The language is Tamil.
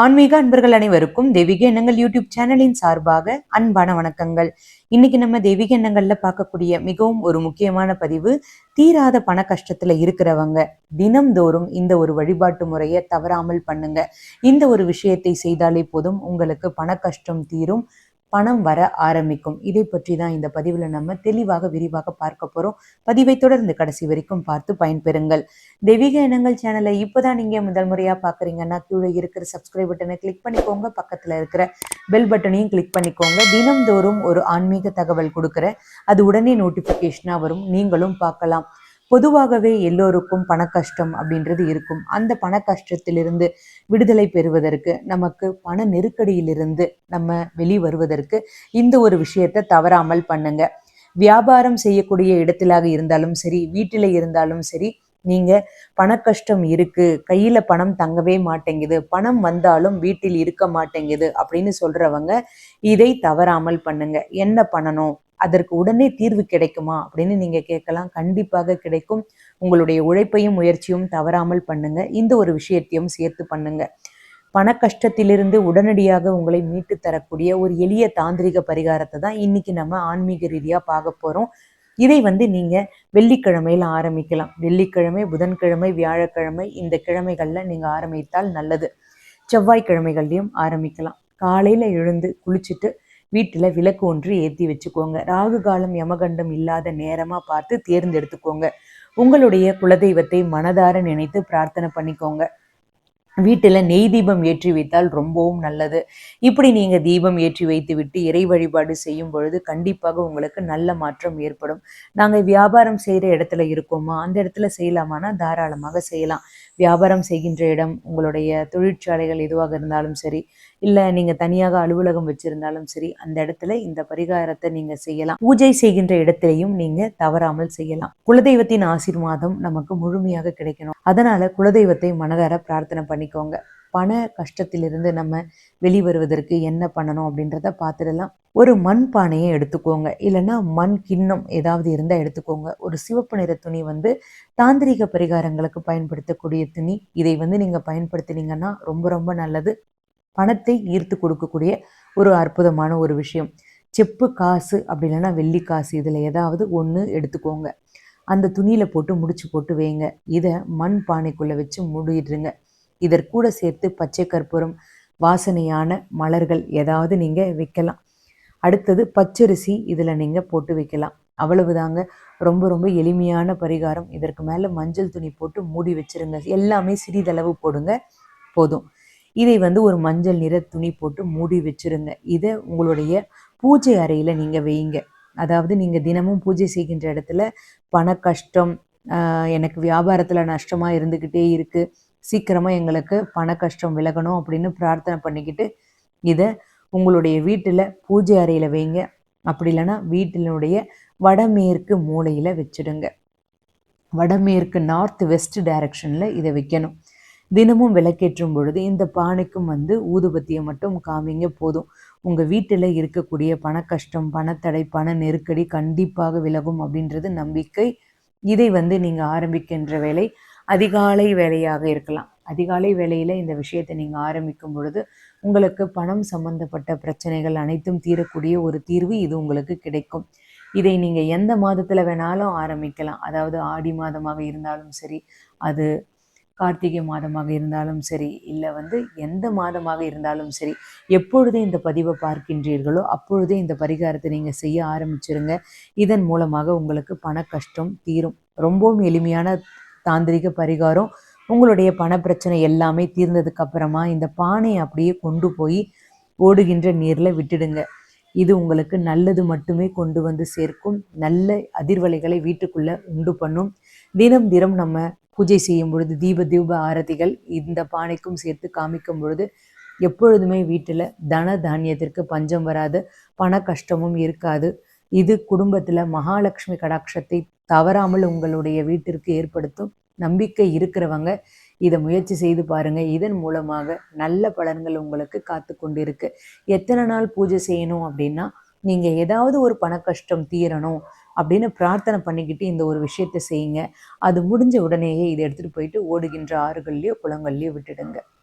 ஆன்மீக அன்பர்கள் அனைவருக்கும் தெய்வீக எண்ணங்கள் யூடியூப் சேனலின் சார்பாக அன்பான வணக்கங்கள். இன்னைக்கு நம்ம தெய்வீக எண்ணங்கள்ல பார்க்கக்கூடிய மிகவும் ஒரு முக்கியமான பதிவு தீராத பண கஷ்டத்துல இருக்கிறவங்க. தினம்தோறும் இந்த ஒரு வழிபாட்டு முறையை தவறாமல் பண்ணுங்க. இந்த ஒரு விஷயத்தை செய்தாலே போதும் உங்களுக்கு பண கஷ்டம் தீரும் பணம் வர ஆரம்பிக்கும். இதை பற்றி தான் இந்த பதிவில் நம்ம தெளிவாக விரிவாக பார்க்க போகிறோம் பதிவை தொடர்ந்து கடைசி வரைக்கும் பார்த்து பயன்பெறுங்கள். தெய்வீக இனங்கள் சேனலை இப்போதான் நீங்கள் முதல் முறையாக பார்க்குறீங்கன்னா கீழே இருக்கிற சப்ஸ்கிரைப் பட்டனை கிளிக் பண்ணிக்கோங்க. பக்கத்தில் இருக்கிற பெல் பட்டனையும் கிளிக் பண்ணிக்கோங்க. தினம்தோறும் ஒரு ஆன்மீக தகவல் கொடுக்குற அது உடனே நோட்டிஃபிகேஷனாக வரும். நீங்களும் பார்க்கலாம். பொதுவாகவே எல்லோருக்கும் பண கஷ்டம் அப்படின்றது இருக்கும். அந்த பண கஷ்டத்திலிருந்து விடுதலை பெறுவதற்கு நமக்கு பண நெருக்கடியிலிருந்து நம்ம வெளி வருவதற்கு இந்த ஒரு விஷயத்தை தவறாமல் பண்ணுங்க. வியாபாரம் செய்யக்கூடிய இடத்திலாக இருந்தாலும் சரி வீட்டில் இருந்தாலும் சரி நீங்க பண கஷ்டம் இருக்கு கையில பணம் தங்கவே மாட்டேங்குது பணம் வந்தாலும் வீட்டில் இருக்க மாட்டேங்குது அப்படின்னு சொல்றவங்க இதை தவறாமல் பண்ணுங்க. என்ன பண்ணணும்? அதற்கு உடனே தீர்வு கிடைக்குமா அப்படின்னு நீங்க கேட்கலாம். கண்டிப்பாக கிடைக்கும். உங்களுடைய உழைப்பையும் முயற்சியும் தவறாமல் பண்ணுங்க. இந்த ஒரு விஷயத்தையும் சேர்த்து பண்ணுங்க. பண கஷ்டத்திலிருந்து உடனடியாக உங்களை மீட்டு தரக்கூடிய ஒரு எளிய தாந்திரிக பரிகாரத்தை தான் இன்னைக்கு நம்ம ஆன்மீக ரீதியா பார்க்க போறோம். இதை வந்து நீங்க வெள்ளிக்கிழமையில ஆரம்பிக்கலாம். வெள்ளிக்கிழமை புதன்கிழமை வியாழக்கிழமை இந்த கிழமைகள்ல நீங்க ஆரம்பித்தால் நல்லது. செவ்வாய்க்கிழமைகள்லையும் ஆரம்பிக்கலாம். காலையில எழுந்து குளிச்சுட்டு வீட்டில் விளக்கு ஒன்று ஏற்றி வச்சுக்கோங்க. ராகு காலம் யமகண்டம் இல்லாத நேரமாக பார்த்து தேர்ந்தெடுத்துக்கோங்க. உங்களுடைய குலதெய்வத்தை மனதார நினைத்து பிரார்த்தனை பண்ணிக்கோங்க. வீட்டில் நெய் தீபம் ஏற்றி வைத்தால் ரொம்பவும் நல்லது. இப்படி நீங்கள் தீபம் ஏற்றி வைத்து விட்டு இறை வழிபாடு செய்யும் பொழுது கண்டிப்பாக உங்களுக்கு நல்ல மாற்றம் ஏற்படும். நாங்கள் வியாபாரம் செய்கிற இடத்துல இருக்கோமா? அந்த இடத்துல செய்யலாமானா? தாராளமாக செய்யலாம். வியாபாரம் செய்கின்ற இடம் உங்களுடைய தொழிற்சாலைகள் எதுவாக இருந்தாலும் சரி இல்லை நீங்கள் தனியாக அலுவலகம் வச்சிருந்தாலும் சரி அந்த இடத்துல இந்த பரிகாரத்தை நீங்கள் செய்யலாம். பூஜை செய்கின்ற இடத்திலையும் நீங்கள் தவறாமல் செய்யலாம். குலதெய்வத்தின் ஆசீர்வாதம் நமக்கு முழுமையாக கிடைக்கணும். அதனால குலதெய்வத்தை மனதார பிரார்த்தனை பண்ணிக்கோங்க. பண கஷ்டத்திலிருந்து நம்ம வெளிவருவதற்கு என்ன பண்ணணும் அப்படின்றத பார்த்துடலாம். ஒரு மண் பானையை எடுத்துக்கோங்க. இல்லைன்னா மண் கிண்ணம் ஏதாவது இருந்தால் எடுத்துக்கோங்க. ஒரு சிவப்பு நிற துணி வந்து தாந்திரிக பரிகாரங்களுக்கு பயன்படுத்தக்கூடிய துணி. இதை வந்து நீங்கள் பயன்படுத்தினீங்கன்னா ரொம்ப ரொம்ப நல்லது. பணத்தை ஈர்த்து கொடுக்கக்கூடிய ஒரு அற்புதமான ஒரு விஷயம். செப்பு காசு அப்படி இல்லைன்னா வெள்ளி காசு. இதில் ஏதாவது ஒன்று எடுத்துக்கோங்க. அந்த துணியில் போட்டு முடிச்சு போட்டு வைங்க. இதை மண் பானைக்குள்ளே வச்சு மூடிடுங்க. இதற்கூட சேர்த்து பச்சை கற்பூரம் வாசனையான மலர்கள் ஏதாவது நீங்கள் வைக்கலாம். அடுத்தது பச்சரிசி இதில் நீங்கள் போட்டு வைக்கலாம். அவ்வளவுதாங்க. ரொம்ப ரொம்ப எளிமையான பரிகாரம். இதற்கு மேலே மஞ்சள் துணி போட்டு மூடி வச்சிருங்க. எல்லாமே சிறிதளவு போடுங்க. போதும். இதை வந்து ஒரு மஞ்சள் நிற துணி போட்டு மூடி வச்சுருங்க. இதை உங்களுடைய பூஜை அறையில் நீங்கள் வையுங்க. அதாவது நீங்கள் தினமும் பூஜை செய்கின்ற இடத்துல பண கஷ்டம் எனக்கு வியாபாரத்தில் நஷ்டமாக இருந்துக்கிட்டே இருக்குது சீக்கிரமாக எங்களுக்கு பண கஷ்டம் விலகணும் அப்படின்னு பிரார்த்தனை பண்ணிக்கிட்டு இதை உங்களுடைய வீட்டில் பூஜை அறையில் வைங்க. அப்படி இல்லைன்னா வீட்டினுடைய வடமேற்கு மூலையில் வச்சுடுங்க. வடமேற்கு நார்த் வெஸ்ட் டைரக்ஷனில் இதை வைக்கணும். தினமும் விளக்கேற்றும் பொழுது இந்த பானைக்கும் வந்து ஊதுபத்தியை மட்டும் காமிங்க போதும். உங்கள் வீட்டில் இருக்கக்கூடிய பண கஷ்டம் பணத்தடை பண நெருக்கடி கண்டிப்பாக விலகும் அப்படின்றது நம்பிக்கை. இதை வந்து நீங்கள் ஆரம்பிக்கின்ற வேலை அதிகாலை வேலையாக இருக்கலாம். அதிகாலை வேலையில் இந்த விஷயத்தை நீங்கள் ஆரம்பிக்கும் பொழுது உங்களுக்கு பணம் சம்பந்தப்பட்ட பிரச்சனைகள் அனைத்தும் தீரக்கூடிய ஒரு தீர்வு இது உங்களுக்கு கிடைக்கும். இதை நீங்கள் எந்த மாதத்தில் வேணாலும் ஆரம்பிக்கலாம். அதாவது ஆடி மாதமாக இருந்தாலும் சரி அது கார்த்திகை மாதமாக இருந்தாலும் சரி இல்லை வந்து எந்த மாதமாக இருந்தாலும் சரி எப்பொழுதே இந்த பதிவை பார்க்கின்றீர்களோ அப்பொழுதே இந்த பரிகாரத்தை நீங்கள் செய்ய ஆரம்பிச்சிருங்க. இதன் மூலமாக உங்களுக்கு பண கஷ்டம் தீரும். ரொம்பவும் எளிமையான தாந்திரிக பரிகாரம். உங்களுடைய பண பிரச்சனை எல்லாமே தீர்ந்ததுக்கு அப்புறமா இந்த பானையை அப்படியே கொண்டு போய் ஓடுகின்ற நீரில் விட்டுடுங்க. இது உங்களுக்கு நல்லது மட்டுமே கொண்டு வந்து சேர்க்கும். நல்ல அதிர்வலைகளை வீட்டுக்குள்ளே உண்டு பண்ணும். தினம் தினம் நம்ம பூஜை செய்யும் பொழுது தீப தீப ஆரதிகள் இந்த பானைக்கும் சேர்த்து காமிக்கும் பொழுது எப்பொழுதுமே வீட்டில் தன தானியத்திற்கு பஞ்சம் வராது பண கஷ்டமும் இருக்காது. இது குடும்பத்தில் மகாலட்சுமி கடாட்சத்தை தவறாமல் உங்களுடைய வீட்டிற்கு ஏற்படுத்தும். நம்பிக்கை இருக்கிறவங்க இதை முயற்சி செய்து பாருங்க. இதன் மூலமாக நல்ல பலன்கள் உங்களுக்கு காத்து கொண்டிருக்கு. எத்தனை நாள் பூஜை செய்யணும் அப்படின்னா நீங்கள் ஏதாவது ஒரு பண கஷ்டம் தீரணும் அப்படின்னு பிரார்த்தனை பண்ணிக்கிட்டு இந்த ஒரு விஷயத்தை செய்யுங்க. அது முடிஞ்ச உடனேயே இதை எடுத்துகிட்டு போயிட்டு ஓடுகின்ற ஆறுகள்லையோ குளங்கள்லையோ விட்டுடுங்க.